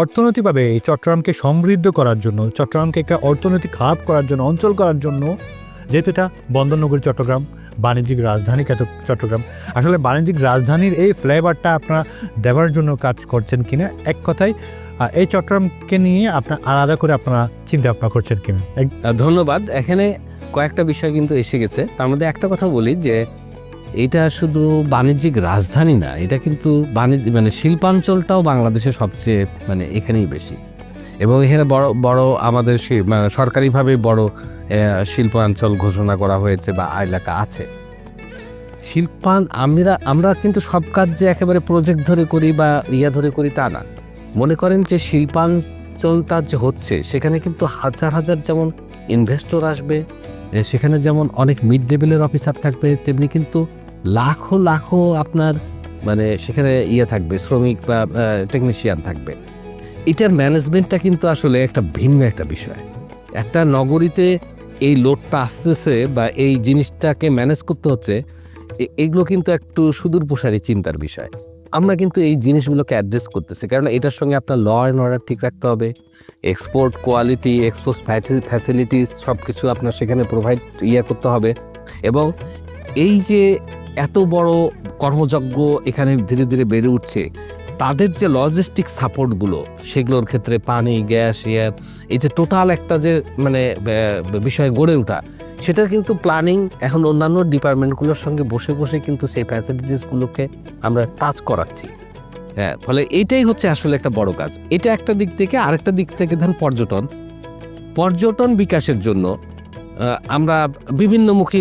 অর্থনৈতিকভাবে এই চট্টগ্রামকে সমৃদ্ধ করার জন্য, চট্টগ্রামকে একটা অর্থনৈতিক হাব করার জন্য, অঞ্চল করার জন্য, যেহেতু এটা বন্দরনগরী চট্টগ্রাম, বাণিজ্যিক রাজধানী খ্যাত চট্টগ্রাম। আসলে বাণিজ্যিক রাজধানীর এই ফ্লেভারটা আপনারা দেওয়ার জন্য কাজ করছেন কিনা, এক কথায় এই চট্টগ্রামকে নিয়ে আপনার আলাদা করে আপনারা চিন্তা ভাবনা করছেন কিনা? ধন্যবাদ। এখানে কয়েকটা বিষয় কিন্তু এসে গেছে। তার মধ্যে একটা কথা বলি যে এটা শুধু বাণিজ্যিক রাজধানী না, এটা কিন্তু বাণিজ্য মানে শিল্পাঞ্চলটাও বাংলাদেশের সবচেয়ে মানে এখানেই বেশি। এবং এখানে বড় বড় আমাদের সরকারিভাবে বড় শিল্পাঞ্চল ঘোষণা করা হয়েছে বা এলাকা আছে। শিল্পান, আমরা আমরা কিন্তু সব কাজ যে একেবারে প্রজেক্ট ধরে করি বা ইয়া ধরে করি তা না। মনে করেন যে শিল্পাঞ্চলটা যে হচ্ছে, সেখানে কিন্তু হাজার হাজার যেমন ইনভেস্টর আসবে সেখানে যেমন অনেক মিড লেভেলের অফিসার থাকবে, তেমনি কিন্তু লাখো লাখো আপনার মানে সেখানে ইয়ে থাকবে, শ্রমিক বা টেকনিশিয়ান থাকবে। এটার ম্যানেজমেন্টটা কিন্তু আসলে একটা ভিন্ন একটা বিষয়। একটা নগরীতে এই লোডটা আসতেছে বা এই জিনিসটাকে ম্যানেজ করতে হচ্ছে এগুলো কিন্তু একটু সুদূর প্রসারী চিন্তার বিষয়। আমরা কিন্তু এই জিনিসগুলোকে অ্যাড্রেস করতেছি। কারণ এটার সঙ্গে আপনার ল অ্যান্ড অর্ডার ঠিক রাখতে হবে। এক্সপোর্ট কোয়ালিটি এক্সপোর্ট ফ্যাসিলিটিস সব কিছু আপনার সেখানে প্রোভাইড ইয়ে করতে হবে। এবং এই যে এত বড় কর্মযজ্ঞ এখানে ধীরে ধীরে বেড়ে উঠছে, তাদের যে লজিস্টিক সাপোর্টগুলো সেগুলোর ক্ষেত্রে পানি, গ্যাস ইয়ে এই যে টোটাল একটা যে মানে বিষয় গড়ে ওঠা সেটা কিন্তু প্ল্যানিং এখন অন্যান্য ডিপার্টমেন্টগুলোর সঙ্গে বসে বসে কিন্তু সেই ফ্যাসিলিটিসগুলোকে আমরা টাচ করাচ্ছি। হ্যাঁ ফলে এইটাই হচ্ছে আসলে একটা বড় কাজ। এটা একটা দিক থেকে আরেকটা দিক থেকে ধরেন পর্যটন। পর্যটন বিকাশের জন্য আমরা বিভিন্নমুখী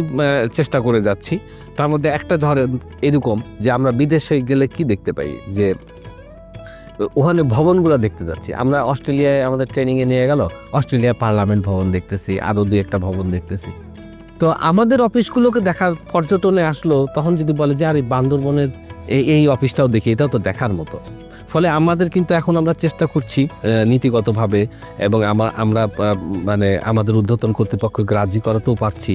চেষ্টা করে যাচ্ছি। তার মধ্যে একটা ধরেন এরকম যে আমরা বিদেশে গেলে কি দেখতে পাই? যে ওখানে ভবনগুলো দেখতে যাচ্ছি। আমরা অস্ট্রেলিয়ায় আমাদের ট্রেনিংয়ে নিয়ে গেল, অস্ট্রেলিয়া পার্লামেন্ট ভবন দেখতেছি, আরও দুই একটা ভবন দেখতেছি। তো আমাদের অফিসগুলোকে দেখার পর্যটনে আসলো, তখন যদি বলে যে, আরে, বান্দরবনের এই এই অফিসটাও দেখি, এটাও তো দেখার মতো। ফলে আমাদের কিন্তু এখন আমরা চেষ্টা করছি নীতিগতভাবে এবং আমার আমরা মানে আমাদের ঊর্ধ্বতন কর্তৃপক্ষকে রাজি করাতেও পারছি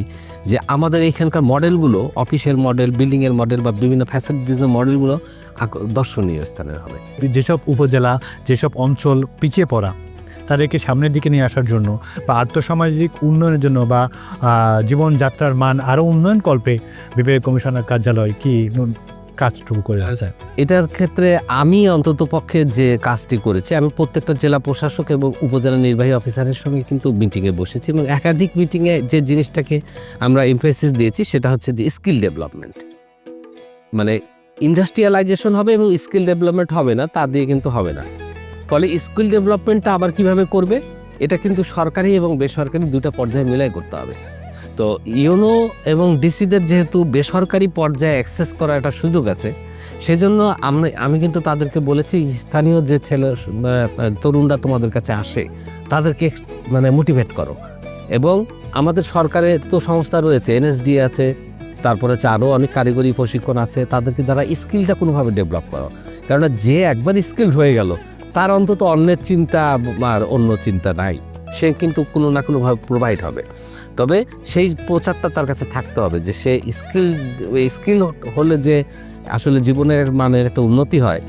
যে, আমাদের এখানকার মডেলগুলো অফিসের মডেল বিল্ডিংয়ের মডেল বা বিভিন্ন ফ্যাসিলিটিসের মডেলগুলো দর্শনীয় স্থানের হবে। যেসব উপজেলা যেসব অঞ্চল পিছিয়ে পড়া তাদেরকে সামনের দিকে নিয়ে আসার জন্য বা আর্থসামাজিক উন্নয়নের জন্য বা জীবনযাত্রার মান আরও উন্নয়ন কল্পে বিবেক কমিশনার কার্যালয় কি কাজটুকু করে আছে? এটার ক্ষেত্রে আমি অন্তত পক্ষে যে কাজটি করেছি আমি প্রত্যেকটা জেলা প্রশাসক এবং উপজেলা নির্বাহী অফিসারের সঙ্গে কিন্তু মিটিংয়ে বসেছি এবং একাধিক মিটিংয়ে যে জিনিসটাকে আমরা এমফেসিস দিয়েছি সেটা হচ্ছে যে স্কিল ডেভেলপমেন্ট মানে ইন্ডাস্ট্রিয়ালাইজেশন হবে এবং স্কিল ডেভেলপমেন্ট হবে না, তা দিয়ে কিন্তু হবে না। ফলে স্কিল ডেভেলপমেন্টটা আবার কীভাবে করবে? এটা কিন্তু সরকারি এবং বেসরকারি দুটো পর্যায়ে মিলাই করতে হবে। তো ইউনো এবং ডিসিদের যেহেতু বেসরকারি পর্যায়ে অ্যাক্সেস করার একটা সুযোগ আছে, সেজন্য আমি আমি কিন্তু তাদেরকে বলেছি, স্থানীয় যে ছেলে তরুণরা তোমাদের কাছে আসে, তাদেরকে মানে মোটিভেট করো। এবং আমাদের সরকারের তো সংস্থা রয়েছে, এনএসডি আছে তারপরে হচ্ছে আরও অনেক কারিগরি প্রশিক্ষণ আছে, তাদেরকে দ্বারা স্কিলটা কোনোভাবে ডেভেলপ করো কেননা যে একবার স্কিল হয়ে গেল, তার অন্তত অন্যের চিন্তা আর অন্য চিন্তা নাই। সে কিন্তু কোনো না কোনোভাবে প্রোভাইড হবে। তবে সেই প্রচারটা তার কাছে থাকতে হবে যে সে স্কিল স্কিল হলে যে আসলে জীবনের মানের একটা উন্নতি হয়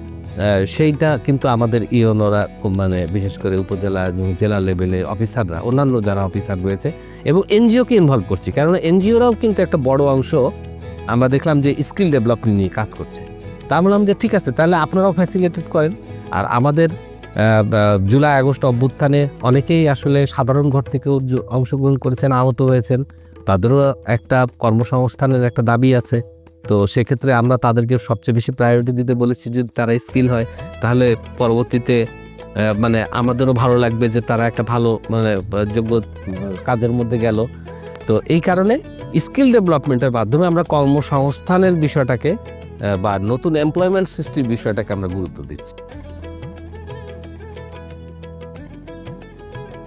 সেইটা কিন্তু আমাদের ইয়নরা মানে বিশেষ করে উপজেলা এবং জেলা লেভেলে অফিসাররা, অন্যান্য যারা অফিসার রয়েছে এবং এনজিওকে ইনভলভ করছি। কারণ এনজিওরাও কিন্তু একটা বড় অংশ আমরা দেখলাম যে স্কিল ডেভেলপমেন্ট নিয়ে কাজ করছে। তা বললাম যে ঠিক আছে, তাহলে আপনারাও ফ্যাসিলিটেট করেন। আর আমাদের জুলাই, আগস্ট অভ্যুত্থানে অনেকেই আসলে সাধারণ ঘর থেকেও অংশগ্রহণ করেছেন, আহত হয়েছেন। তাদেরও একটা কর্মসংস্থানের একটা দাবি আছে। তো সেক্ষেত্রে আমরা তাদেরকে সবচেয়ে বেশি প্রায়োরিটি দিতে বলেছি যদি তারা স্কিল হয়, তাহলে পরবর্তীতে মানে আমাদেরও ভালো লাগবে যে তারা একটা ভালো মানে যোগ্য কাজের মধ্যে গেল। তো এই কারণে স্কিল ডেভেলপমেন্টের মাধ্যমে আমরা কর্মসংস্থানের বিষয়টাকে বা নতুন এমপ্লয়মেন্ট সৃষ্টির বিষয়টাকে আমরা গুরুত্ব দিচ্ছি।